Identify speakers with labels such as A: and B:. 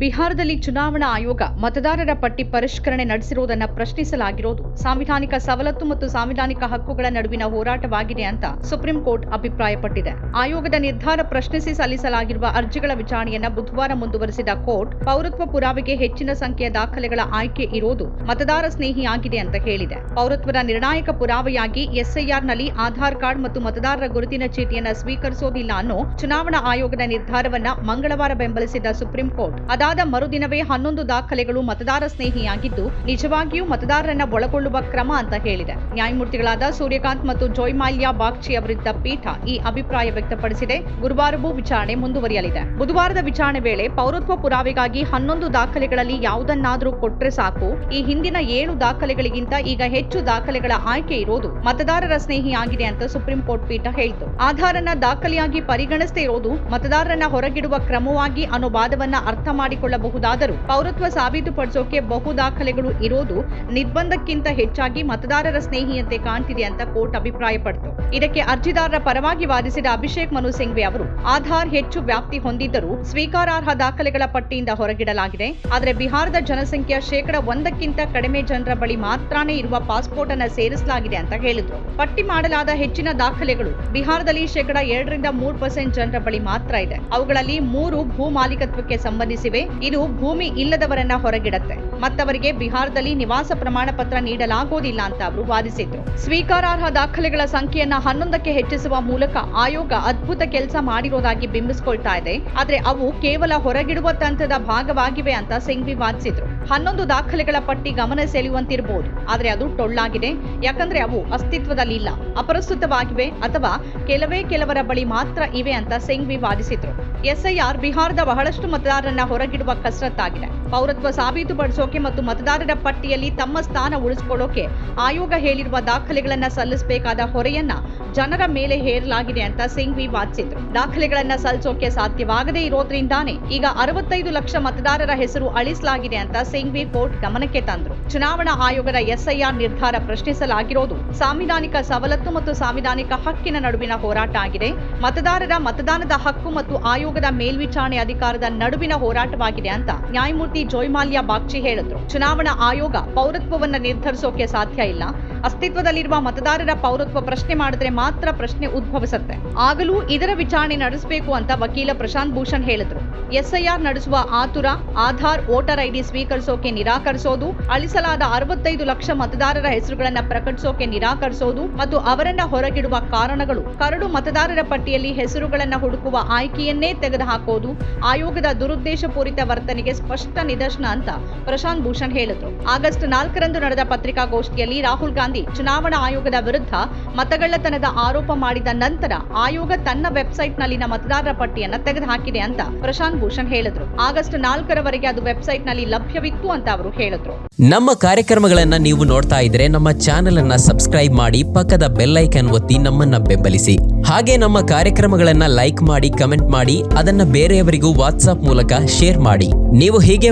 A: ಬಿಹಾರದಲ್ಲಿ ಚುನಾವಣಾ ಆಯೋಗ ಮತದಾರರ ಪಟ್ಟಿ ಪರಿಷ್ಕರಣೆ ನಡೆಸಿರುವುದನ್ನು ಪ್ರಶ್ನಿಸಲಾಗಿರೋದು. ಸಾಂವಿಧಾನಿಕ ಸವಲತ್ತು ಮತ್ತು ಸಾಂವಿಧಾನಿಕ ಹಕ್ಕುಗಳ ನಡುವಿನ ಹೋರಾಟವಾಗಿದೆ ಅಂತ ಸುಪ್ರೀಂ ಕೋರ್ಟ್ ಅಭಿಪ್ರಾಯಪಟ್ಟಿದೆ. ಆಯೋಗದ ನಿರ್ಧಾರ ಪ್ರಶ್ನಿಸಿ ಸಲ್ಲಿಸಲಾಗಿರುವ ಅರ್ಜಿಗಳ ವಿಚಾರಣೆಯನ್ನು ಬುಧವಾರ ಮುಂದುವರೆಸಿದ ಕೋರ್ಟ್, ಪೌರತ್ವ ಪುರಾವೆಗೆ ಹೆಚ್ಚಿನ ಸಂಖ್ಯೆಯ ದಾಖಲೆಗಳ ಆಯ್ಕೆ ಇರೋದು ಮತದಾರ ಸ್ನೇಹಿಯಾಗಿದೆ ಅಂತ ಹೇಳಿದೆ. ಪೌರತ್ವದ ನಿರ್ಣಾಯಕ ಪುರಾವೆಯಾಗಿ ಎಸ್ಐಆರ್ನಲ್ಲಿ ಆಧಾರ್ ಕಾರ್ಡ್ ಮತ್ತು ಮತದಾರರ ಗುರುತಿನ ಚೀಟಿಯನ್ನು ಸ್ವೀಕರಿಸೋದಿಲ್ಲ ಅನ್ನೋ ಚುನಾವಣಾ ಆಯೋಗದ ನಿರ್ಧಾರವನ್ನ ಮಂಗಳವಾರ ಬೆಂಬಲಿಸಿದ ಸುಪ್ರೀಂ ಕೋರ್ಟ್. ಅದಾದ ಮರುದಿನವೇ ಹನ್ನೊಂದು ದಾಖಲೆಗಳು ಮತದಾರ ಸ್ನೇಹಿಯಾಗಿದ್ದು, ನಿಜವಾಗಿಯೂ ಮತದಾರರನ್ನ ಒಳಗೊಳ್ಳುವ ಕ್ರಮ ಅಂತ ಹೇಳಿದೆ. ನ್ಯಾಯಮೂರ್ತಿಗಳಾದ ಸೂರ್ಯಕಾಂತ್ ಮತ್ತು ಜೋಯ್ಮಾಲ್ಯಾ ಬಾಗ್ಚಿ ಅವರಿದ್ದ ಪೀಠ ಈ ಅಭಿಪ್ರಾಯ ವ್ಯಕ್ತಪಡಿಸಿದೆ. ಗುರುವಾರವೂ ವಿಚಾರಣೆ ಮುಂದುವರಿಯಲಿದೆ. ಬುಧವಾರದ ವಿಚಾರಣೆ ವೇಳೆ ಪೌರತ್ವ ಪುರಾವೆಗಾಗಿ ಹನ್ನೊಂದು ದಾಖಲೆಗಳಲ್ಲಿ ಯಾವುದನ್ನಾದರೂ ಕೊಟ್ರೆ ಸಾಕು. ಈ ಹಿಂದಿನ ಏಳು ದಾಖಲೆಗಳಿಗಿಂತ ಈಗ ಹೆಚ್ಚು ದಾಖಲೆಗಳ ಆಯ್ಕೆ ಇರೋದು ಮತದಾರರ ಸ್ನೇಹಿಯಾಗಿದೆ ಅಂತ ಸುಪ್ರೀಂ ಕೋರ್ಟ್ ಪೀಠ ಹೇಳಿತು. ಆಧಾರನ ದಾಖಲೆಯಾಗಿ ಪರಿಗಣಿಸದೇ ಇರೋದು ಮತದಾರರನ್ನ ಹೊರಗಿಡುವ ಕ್ರಮವಾಗಿ ಅನ್ನೋ ವಾದವನ್ನ ಅರ್ಥ ಮಾಡಿಕೊಳ್ಳಬಹುದಾದರೂ ಪೌರತ್ವ ಸಾಬೀತುಪಡಿಸೋಕೆ ಬಹು ದಾಖಲೆಗಳು ಇರೋದು ನಿರ್ಬಂಧಕ್ಕಿಂತ ಹೆಚ್ಚಾಗಿ ಮತದಾರರ ಸ್ನೇಹಿಯಂತೆ ಕಾಣ್ತಿದೆ ಅಂತ ಕೋರ್ಟ್ ಅಭಿಪ್ರಾಯಪಟ್ಟಿತು ಇದಕ್ಕೆ ಅರ್ಜಿದಾರರ ಪರವಾಗಿ ವಾದಿಸಿದ ಅಭಿಷೇಕ್ ಮನು ಸಿಂಘ್ವಿ ಅವರು, ಆಧಾರ್ ಹೆಚ್ಚು ವ್ಯಾಪ್ತಿ ಹೊಂದಿದ್ದರೂ ಸ್ವೀಕಾರಾರ್ಹ ದಾಖಲೆಗಳ ಪಟ್ಟಿಯಿಂದ ಹೊರಗಿಡಲಾಗಿದೆ. ಆದರೆ ಬಿಹಾರದ ಜನಸಂಖ್ಯೆಯ ಶೇಕಡ ಒಂದಕ್ಕಿಂತ ಕಡಿಮೆ ಜನರ ಬಳಿ ಮಾತ್ರನೇ ಇರುವ ಪಾಸ್ಪೋರ್ಟ್ ಅನ್ನು ಸೇರಿಸಲಾಗಿದೆ ಅಂತ ಹೇಳಿದ್ರು. ಪಟ್ಟಿ ಮಾಡಲಾದ ಹೆಚ್ಚಿನ ದಾಖಲೆಗಳು ಬಿಹಾರದಲ್ಲಿ ಶೇಕಡ ಎರಡರಿಂದ ಮೂರು ಪರ್ಸೆಂಟ್ ಜನರ ಬಳಿ ಮಾತ್ರ ಇದೆ. ಅವುಗಳಲ್ಲಿ ಮೂರು ಭೂ ಮಾಲೀಕತ್ವಕ್ಕೆ ಸಂಬಂಧಿಸಿವೆ. ಇದು ಭೂಮಿ ಇಲ್ಲದವರನ್ನ ಹೊರಗಿಡತ್ತೆ. ಮತ್ತವರಿಗೆ ಬಿಹಾರದಲ್ಲಿ ನಿವಾಸ ಪ್ರಮಾಣ ಪತ್ರ ನೀಡಲಾಗುವುದಿಲ್ಲ ಅಂತ ಅವರು ವಾದಿಸಿದ್ರು. ಸ್ವೀಕಾರಾರ್ಹ ದಾಖಲೆಗಳ ಸಂಖ್ಯೆಯನ್ನ ಹನ್ನೊಂದಕ್ಕೆ ಹೆಚ್ಚಿಸುವ ಮೂಲಕ ಆಯೋಗ ಅದ್ಭುತ ಕೆಲಸ ಮಾಡಿರೋದಾಗಿ ಬಿಂಬಿಸಿಕೊಳ್ತಾ ಇದೆ. ಆದ್ರೆ ಅವು ಕೇವಲ ಹೊರಗಿಡುವ ತಂತ್ರದ ಭಾಗವಾಗಿವೆ ಅಂತ ಸಿಂಘ್ವಿ ವಾದಿಸಿದ್ರು. ಹನ್ನೊಂದು ದಾಖಲೆಗಳ ಪಟ್ಟಿ ಗಮನ ಸೆಳೆಯುವಂತಿರಬಹುದು. ಆದರೆ ಅದು ಟೊಳ್ಳಾಗಿದೆ. ಯಾಕಂದ್ರೆ ಅವು ಅಸ್ತಿತ್ವದಲ್ಲಿಲ್ಲ. ಅಪ್ರಸ್ತುತವಾಗಿವೆ ಅಥವಾ ಕೆಲವೇ ಕೆಲವರ ಬಳಿ ಮಾತ್ರ ಇವೆ ಅಂತ ಸಿಂಘ್ವಿ ವಾದಿಸಿದ್ರು. ಎಸ್ಐಆರ್ ಬಿಹಾರದ ಬಹಳಷ್ಟು ಮತದಾರರನ್ನ ಹೊರಗಿಡುವ ಕಸರತ್ತಾಗಿದೆ. ಪೌರತ್ವ ಸಾಬೀತುಪಡಿಸೋಕೆ ಮತ್ತು ಮತದಾರರ ಪಟ್ಟಿಯಲ್ಲಿ ತಮ್ಮ ಸ್ಥಾನ ಉಳಿಸಿಕೊಳ್ಳೋಕೆ ಆಯೋಗ ಹೇಳಿರುವ ದಾಖಲೆಗಳನ್ನ ಸಲ್ಲಿಸಬೇಕಾದ ಹೊರೆಯನ್ನ ಜನರ ಮೇಲೆ ಹೇರಲಾಗಿದೆ ಅಂತ ಸಿಂಘ್ವಿ ವಾದಿಸಿದ್ರು. ದಾಖಲೆಗಳನ್ನ ಸಲ್ಲಿಸೋಕೆ ಸಾಧ್ಯವಾಗದೇ ಇರೋದ್ರಿಂದಾನೆ ಈಗ ಅರವತ್ತೈದು ಲಕ್ಷ ಮತದಾರರ ಹೆಸರು ಅಳಿಸಲಾಗಿದೆ ಅಂತ ಸಿಂಘ್ವಿ ಕೋರ್ಟ್ ಗಮನಕ್ಕೆ ತಂದ್ರು. ಚುನಾವಣಾ ಆಯೋಗದ ಎಸ್ಐಆರ್ ನಿರ್ಧಾರ ಪ್ರಶ್ನಿಸಲಾಗಿರೋದು ಸಾಂವಿಧಾನಿಕ ಸವಲತ್ತು ಮತ್ತು ಸಾಂವಿಧಾನಿಕ ಹಕ್ಕಿನ ನಡುವಿನ ಹೋರಾಟ ಆಗಿದೆ. ಮತದಾರರ ಮತದಾನದ ಹಕ್ಕು ಮತ್ತು ಆಯೋಗದ ಮೇಲ್ವಿಚಾರಣೆ ಅಧಿಕಾರದ ನಡುವಿನ ಹೋರಾಟವಾಗಿದೆ ಅಂತ ನ್ಯಾಯಮೂರ್ತಿ ಜೋಯ್ಮಾಲ್ಯಾ ಬಾಗ್ಚಿ ಹೇಳಿದ್ರು. ಚುನಾವಣಾ ಆಯೋಗ ಪೌರತ್ವವನ್ನ ನಿರ್ಧರಿಸೋಕೆ ಸಾಧ್ಯ ಇಲ್ಲ. ಅಸ್ತಿತ್ವದಲ್ಲಿರುವ ಮತದಾರರ ಪೌರತ್ವ ಪ್ರಶ್ನೆ ಮಾಡಿದ್ರೆ ಮಾತ್ರ ಪ್ರಶ್ನೆ ಉದ್ಭವಿಸುತ್ತೆ. ಆಗಲೂ ಇದರ ವಿಚಾರಣೆ ನಡೆಸಬೇಕು ಅಂತ ವಕೀಲ ಪ್ರಶಾಂತ್ ಭೂಷಣ್ ಹೇಳಿದ್ರು. ಎಸ್ಐಆರ್ ನಡೆಸುವ ಆತುರ, ಆಧಾರ್, ವೋಟರ್ ಐಡಿ ಸ್ವೀಕರಿಸೋಕೆ ನಿರಾಕರಿಸೋದು, ಅಳಿಸಲಾದ ಅರವತ್ತೈದು ಲಕ್ಷ ಮತದಾರರ ಹೆಸರುಗಳನ್ನ ಪ್ರಕಟಿಸೋಕೆ ನಿರಾಕರಿಸೋದು ಮತ್ತು ಅವರನ್ನ ಹೊರಗಿಡುವ ಕಾರಣಗಳು ಕರಡು ಮತದಾರರ ಪಟ್ಟಿಯಲ್ಲಿ ಹೆಸರುಗಳನ್ನ ಹುಡುಕುವ ಆಯ್ಕೆಯನ್ನೇ ತೆಗೆದುಹಾಕೋದು, ಆಯೋಗದ ದುರುದ್ದೇಶಪೂರಿತ ವರ್ತನೆಗೆ ಸ್ಪಷ್ಟ ನಿದರ್ಶನ ಅಂತ ಪ್ರಶಾಂತ್ ಭೂಷಣ್ ಹೇಳಿದ್ರು. ಆಗಸ್ಟ್ ನಾಲ್ಕರಂದು ನಡೆದ ಪತ್ರಿಕಾಗೋಷ್ಠಿಯಲ್ಲಿ ರಾಹುಲ್ ಗಾಂಧಿ ಚುನಾವಣಾ ಆಯೋಗದ ವಿರುದ್ಧ ಮತಗಳ್ಳತನದ ಆರೋಪ ಮಾಡಿದ ನಂತರ ಆಯೋಗ ತನ್ನ ವೆಬ್ಸೈಟ್ನಲ್ಲಿನ ಮತದಾರರ ಪಟ್ಟಿಯನ್ನ ತೆಗೆದುಹಾಕಿದೆ ಅಂತ ಪ್ರಶಾಂತ್ ಭೂಷಣ್ ಹೇಳಿದ್ರು. ಆಗಸ್ಟ್ ನಾಲ್ಕರವರೆಗೆ ಅದು ವೆಬ್ಸೈಟ್ನಲ್ಲಿ ಲಭ್ಯವಿತ್ತು ಅಂತ ಅವರು ಹೇಳಿದ್ರು.
B: ನಮ್ಮ ಕಾರ್ಯಕ್ರಮಗಳನ್ನ ನೀವು ನೋಡ್ತಾ ಇದ್ರೆ ನಮ್ಮ ಚಾನೆಲ್ ಅನ್ನ ಸಬ್ಸ್ಕ್ರೈಬ್ ಮಾಡಿ ಪಕ್ಕದ ಬೆಲ್ ಐಕನ್ ಒತ್ತಿ ನಮ್ಮನ್ನ ಬೆಂಬಲಿಸಿ. ಹಾಗೆ ನಮ್ಮ ಕಾರ್ಯಕ್ರಮಗಳನ್ನ ಲೈಕ್ ಮಾಡಿ, ಕಮೆಂಟ್ ಮಾಡಿ, ಅದನ್ನ ಬೇರೆಯವರಿಗೂ ವಾಟ್ಸ್ಆಪ್ ಮೂಲಕ ಶೇರ್ ಮಾಡಿ. ನೀವು ಹೀಗೆ